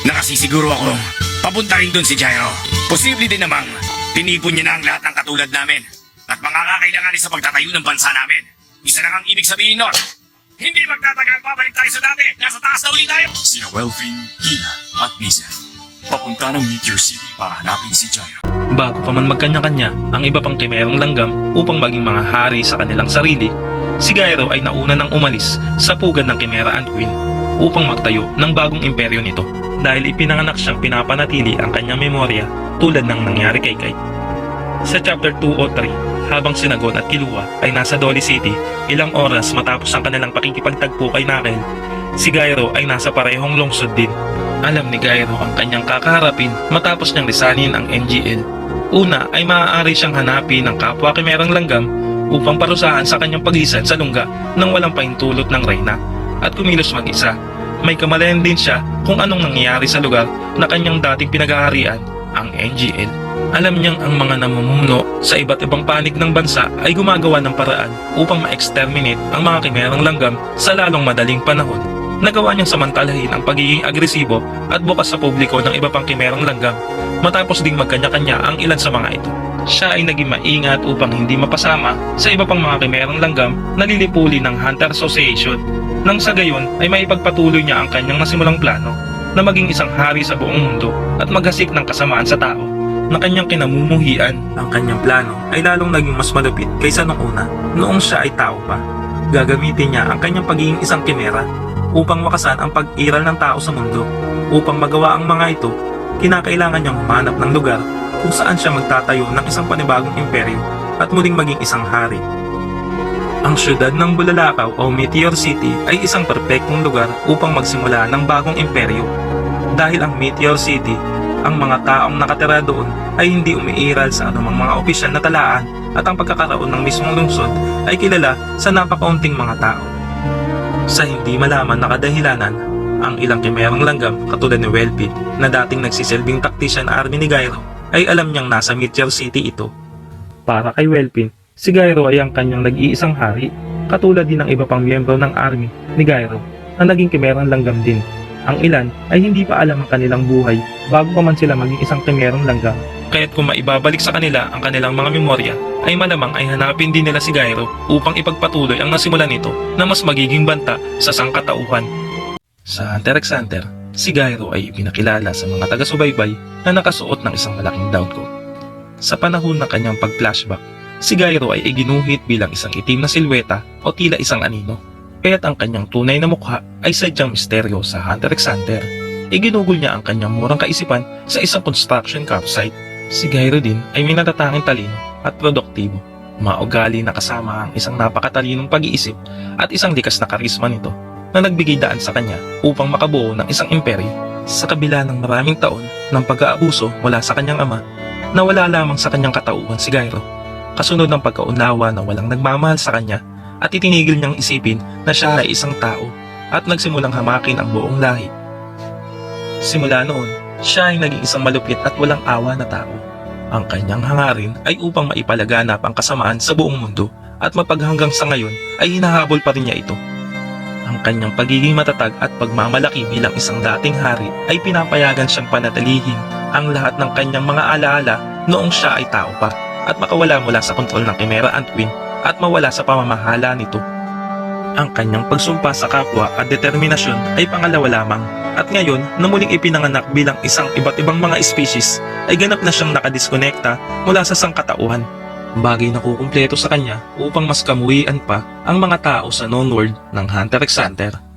Nakasisiguro akong papunta rin doon si Jairo. Posible din namang tinipon niya na ang lahat ng katulad namin at mga kakailanganin sa pagtatayo ng bansa namin. Isa lang ang ibig sabihin nun. Hindi magtatagal babalik tayo sa dati. Nasa taas na uli tayo. Sina Welfin, Hina at Misa. Papunta ng Meteor City para hanapin si Jairo. Bago pa man magkanya-kanya ang iba pang kimerong langgam upang maging mga hari sa kanilang sarili, si Gyro ay nauna nang umalis sa pugad ng Chimera Ant Queen upang magtayo ng bagong imperyo nito dahil ipinanganak siyang pinapanatili ang kanyang memorya tulad ng nangyari kay Kai. Sa chapter 2 o 3, habang sinagot at kiluwa ay nasa Dolly City, ilang oras matapos ang kanilang pakikipagtagpo kay Nakel, si Gyro ay nasa parehong lungsod din. Alam ni Gyro ang kanyang kakaharapin matapos niyang lisanin ang NGL. Una ay maaari siyang hanapin ng kapwa kimerang langgam upang parusahan sa kanyang pagisan sa lungga nang walang pahintulot ng reyna at kumilos mag-isa. May kamalayan din siya kung anong nangyayari sa lugar na kanyang dating pinagaharian, ang NGL. Alam niyang ang mga namumuno sa iba't ibang panig ng bansa ay gumagawa ng paraan upang ma-exterminate ang mga kimerang langgam sa lalong madaling panahon. Nagawa niyang samantalahin ang pagiging agresibo at bukas sa publiko ng iba pang kimerang langgam matapos ding magkanya-kanya ang ilan sa mga ito. Siya ay naging maingat upang hindi mapasama sa iba pang mga kimerang langgam na lilipuli ng Hunter Association nang sa gayon ay maipagpatuloy niya ang kanyang nasimulang plano na maging isang hari sa buong mundo at maghasik ng kasamaan sa tao na kanyang kinamumuhian. Ang kanyang plano ay lalong naging mas malupit kaysa nung una noong siya ay tao pa. Gagamitin niya ang kanyang pagiging isang kimera upang wakasan ang pag-iral ng tao sa mundo. Upang magawa ang mga ito, kinakailangan niyang humanap ng lugar kung saan siya magtatayo ng isang panibagong imperyo at muling maging isang hari. Ang syudad ng Bulalakaw o Meteor City ay isang perpektong lugar upang magsimula ng bagong imperyo. Dahil ang Meteor City, ang mga taong nakatira doon ay hindi umiiral sa anumang mga opisyal na talaan at ang pagkakaroon ng mismong lungsod ay kilala sa napakaunting mga tao. Sa hindi malaman na kadahilanan, ang ilang kimerang langgam katulad ni Welpit na dating nagsisilbing taktisyan army ni Gyro ay alam niyang nasa Meteor City ito. Para kay Welpin, si Gyro ay ang kanyang nag-iisang hari katulad din ng iba pang miyembro ng army ni Gyro na naging kimerang langgam din. Ang ilan ay hindi pa alam ang kanilang buhay bago pa man sila maging isang kimerang langgam. Kaya't kung maibabalik sa kanila ang kanilang mga memorya, ay malamang ay hanapin din nila si Gyro upang ipagpatuloy ang nasimulan nito na mas magiging banta sa sangkatauhan. Sa Hunter x Hunter, si Gyro ay ipinakilala sa mga taga-subaybay na nakasuot ng isang malaking down coat. Sa panahon ng kanyang pag-flashback, si Gyro ay iginuhit bilang isang itim na silweta o tila isang anino. Kaya't ang kanyang tunay na mukha ay sadyang misteryo sa Hunter x Hunter. Iginugol niya ang kanyang murang kaisipan sa isang construction campsite. Si Gyro din ay may natatanging talino at produktibo. Maugali na kasama ang isang napakatalinong pag-iisip at isang likas na karisma nito na nagbigay daan sa kanya upang makabuo ng isang imperyo. Sa kabila ng maraming taon ng pag-aabuso mula sa kanyang ama, nawala lamang sa kanyang katauhan si Gyro. Kasunod ng pagkaunawa na walang nagmamahal sa kanya at itinigil niyang isipin na siya ay isang tao at nagsimulang hamakin ang buong lahi. Simula noon, siya ay naging isang malupit at walang awa na tao. Ang kanyang hangarin ay upang maipalaganap ang kasamaan sa buong mundo at mapaghanggang sa ngayon ay hinahabol pa rin niya ito. Ang kanyang pagiging matatag at pagmamalaki bilang isang dating hari ay pinapayagan siyang panatilihin ang lahat ng kanyang mga alaala noong siya ay tao pa at makawala mula sa kontrol ng Chimera Ant Queen at mawala sa pamamahala nito. Ang kanyang pagsumpa sa kapwa at determinasyon ay pangalawa lamang at ngayon na muling ipinanganak bilang isang iba't ibang mga species ay ganap na siyang nakadiskonekta mula sa sangkatauhan. Bagay na kukumpleto sa kanya upang mas kamuhian pa ang mga tao sa known world ng Hunter x Hunter.